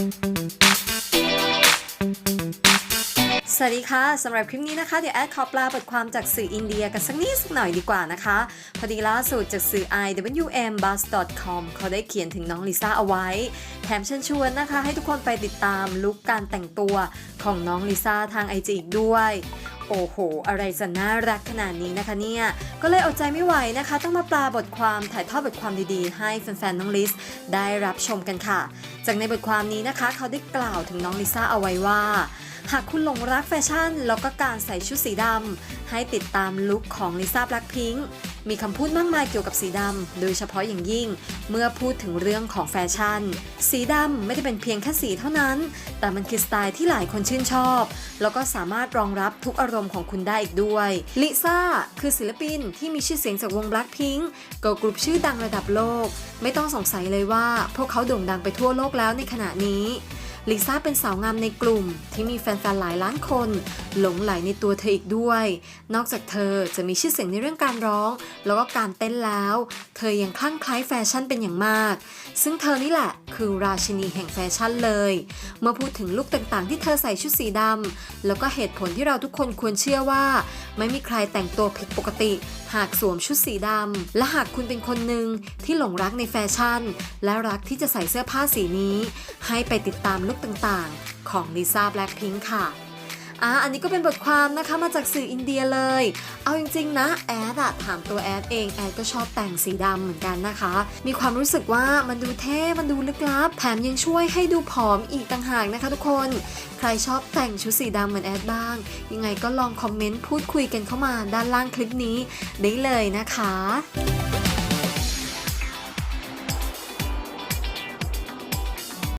สวัสดีค่ะสำหรับคลิปนี้นะคะ เดี๋ยวแอดขอปลาบทความจากสื่ออินเดียกันสักนิดสักหน่อยดีกว่านะคะ พอดีล่าสุดจากสื่อ iwmbus.com เขาได้เขียนถึงน้องลิซ่าเอาไว้ แถมเชิญชวนนะคะ ให้ทุกคนไปติดตามลุคการแต่งตัวของน้องลิซ่าทางไอจีอีกด้วย โอ้โห อะไรจะน่ารักขนาดนี้นะคะเนี่ย ก็เลยอดใจไม่ไหวนะคะ ต้องมาปลาบทความถ่ายทอดบทความดีๆ ให้แฟนๆน้องลิซได้รับชมกันค่ะ จากในบทความนี้นะคะ เขาได้กล่าวถึงน้องลิซ่าเอาไว้ว่า หากคุณหลงรักแฟชั่น แล้วก็การใส่ชุดสีดำให้ติดตามลุคของลิซ่าแบล็คพิงค์ มีคำพูดมากมายเกี่ยวกับสีดำ โดยเฉพาะอย่างยิ่ง เมื่อพูดถึงเรื่องของแฟชั่น สีดำไม่ได้เป็นเพียงแค่สีเท่านั้น แต่มันคือสไตล์ที่หลายคนชื่นชอบ แล้วก็สามารถรองรับทุกอารมณ์ของคุณได้อีกด้วยลิซ่าคือศิลปินที่มีชื่อเสียงจากวง Blackpink เกิร์ลกรุ๊ปชื่อดังระดับโลก ไม่ต้องสงสัยเลยว่าพวกเขาโด่งดังไปทั่วโลกแล้วในขณะนี้ ลิซ่าเป็นสาวงามในกลุ่มที่มีแฟนๆหลายล้านคน หลงไหลในตัวเธออีกด้วย นอกจากเธอจะมีชื่อเสียงในเรื่องการร้อง แล้วก็การเต้นแล้ว เธอยังคลั่งไคล้แฟชั่นเป็นอย่างมาก ซึ่งเธอนี่แหละคือราชินีแห่งแฟชั่นเลย เมื่อพูดถึงลุคต่างๆ ที่เธอใส่ชุดสีดำแล้วก็เหตุผลที่เราทุกคนควรเชื่อว่า ไม่มีใครแต่งตัวผิดปกติ หากสวมชุดสีดำ และหากคุณเป็นคนหนึ่งที่หลงรักในแฟชั่น และรักที่จะใส่เสื้อผ้าสีนี้ ให้ไปติดตามลุคต่างๆ ของลิซ่าแบล็คพิงค์ค่ะ อะอันนี้ก็เป็นบทความนะคะมาจากสื่ออินเดียเลย เอาจริง ๆ นะ แอดอะถามตัวแอดเองแอดก็ชอบแต่งสีดำเหมือนกันนะคะ มีความรู้สึกว่ามันดูเท่มันดูลึกลับ แถมยังช่วยให้ดูผอมอีกต่างหากนะคะทุกคน ใครชอบแต่งชุดสีดำเหมือนแอดบ้าง ยังไงก็ลองคอมเมนต์พูดคุยกันเข้ามาด้านล่างคลิปนี้ได้เลยนะคะ